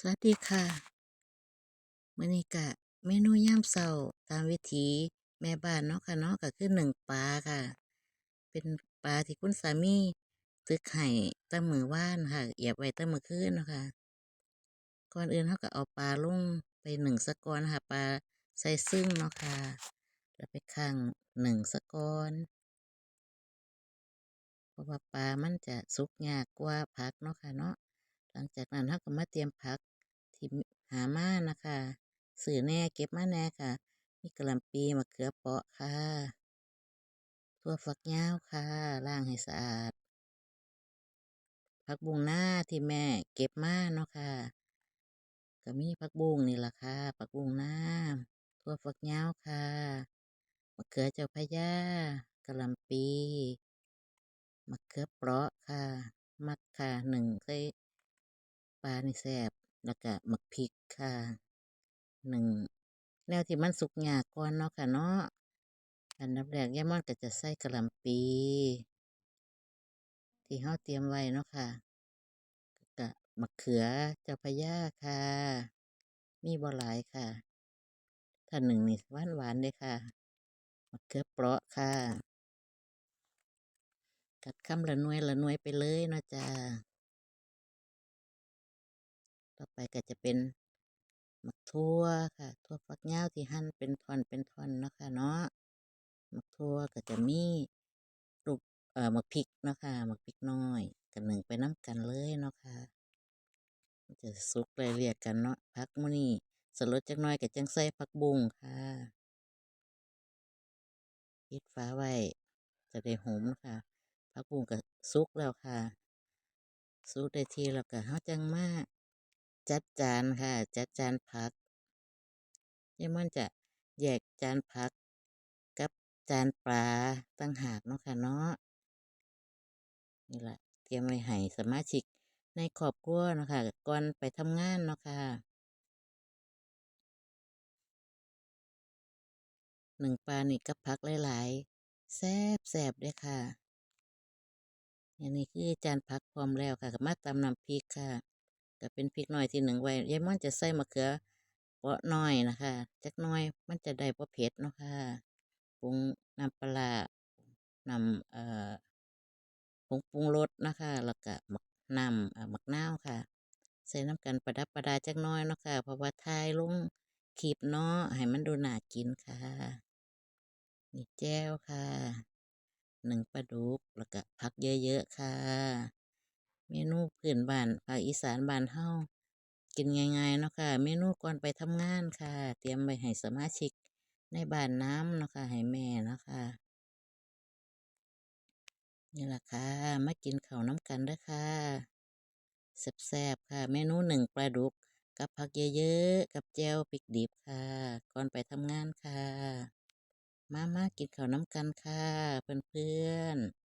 สวัสดีค่ะมื้อนี้ก็เมนูยามเช้าตามวิถีแม่บ้านเนาะค่ะเนาะก็คือหนึ่งปลาค่ะ เป็นปลาที่คุณสามีฝึกให้แต่มื้อว่านค่ะเอียบไว้แต่มื้อคืนเนาะค่ะก่อนอื่นเราก็เอาปลาลงไปหนึ่งซะกอนค่ะปลาใส่ซึ่งเนาะค่ะแล้วไปคั่งหนึ่งซะกอนเพราะว่าปลามันจะสุกยากกว่าผักเนาะค่ะเนาะ หลังจากนั้นเราก็มาเตรียมผักที่หามานะคะซื้อแน่เก็บมาแน่ค่ะ มีกะหล่ำปีมะเขือเปราะค่ะถั่วฝักยาวค่ะล้างให้สะอาดผักบุ้งหน้าที่แม่เก็บมาเนาะค่ะ ก็มีผักบุ้งนี่แหละค่ะผักบุ้งหน้าถั่วฝักยาวค่ะมะเขือเจ้าพระยากะหล่ำปีมะเขือเปราะค่ะ มักค่ะหนึ่งใส่ ปลานี่แซ่บแล้วก็บักพริกค่ะหนึ่งแนวที่มันสุกยากก่อนเนาะค่ะเนาะอันดับแรกยายม่อนก็จะใส่กระลำปี ที่เราเตรียมไว้เนาะค่ะก็มะเขือเจ้าพระยาค่ะ มีบ่หลายค่ะ ถ้านึ่งนี่หวานๆเดะค่ะมะเขือเปราะค่ะ กัดคำละน่วยละน่วยไปเลยเนาะจ้า ต่อไปก็จะเป็นมักทั่วค่ะ ทั่วฝักยาวที่หั่นเป็นท่อนเป็นท่อนเนาะค่ะเนาะมักทั่วก็จะมีลูกเอ่อมักพริกเนาะค่ะมักพริกน้อยก็นึ่งไปน้ำกันเลยเนาะค่ะจะสุกไล่เลี่ยกันเนาะผักมื้อนี้สลดจักหน่อยก็จั่งใส่ผักบุ้งค่ะปิดฝาไว้ จะได้หอมค่ะผักบุ้งก็สุกแล้วค่ะสุกได้ทีแล้วก็เราจังมาก จัดจานค่ะ จัดจานผักยายม่อนจะแยกจานผัก กับจานปลาต่างหากเนาะค่ะเนาะนี่แหละเตรียมไว้ให้สมาชิกในครอบครัวเนาะค่ะก่อนไปทำงานเนาะค่ะหนึ่งปลานี่กับผักหลายๆแซ่บๆเดะค่ะอันนี้คือจานผักพร้อมแล้วค่ะก็มาตำน้ำพริกค่ะ ก็เป็นพริกน้อยที่นึ่งไว้ยายม่อนจะใส่มะเขือเปาะน้อยนะคะจักหน่อยมันจะได้บ่เผ็ดเนาะค่ะปรุงน้ำปลานำเอ่อผงปรุงรสนะคะ แล้วก็บักน้ำเอ่อบักนาวค่ะ ใส่น้ำกันประดับประดาจักหน่อยเนาะค่ะเพราะว่าถ่ายลงคลิปเนาะให้มันดูน่ากินค่ะนี่แจ่วค่ะหนึ่งปลาดุกแล้วก็ผักเยอะๆค่ะ เมนูพื้นบ้านภาคอีสานบ้านเรากินง่ายๆเนาะค่ะ เมนูก่อนไปทำงานค่ะ เตรียมไว้ให้สมาชิกในบ้านน้ำเนาะค่ะให้แม่เนาะค่ะนี่ละค่ะ มากินข้าวน้ำกันเด้อค่ะแซ่บๆค่ะ เมนูหนึ่งปลาดุก กับผักเยอะๆ กับแจ่วพริกดิบค่ะ ก่อนไปทำงานค่ะ มาๆกินข้าวน้ำกันค่ะ เพื่อนๆ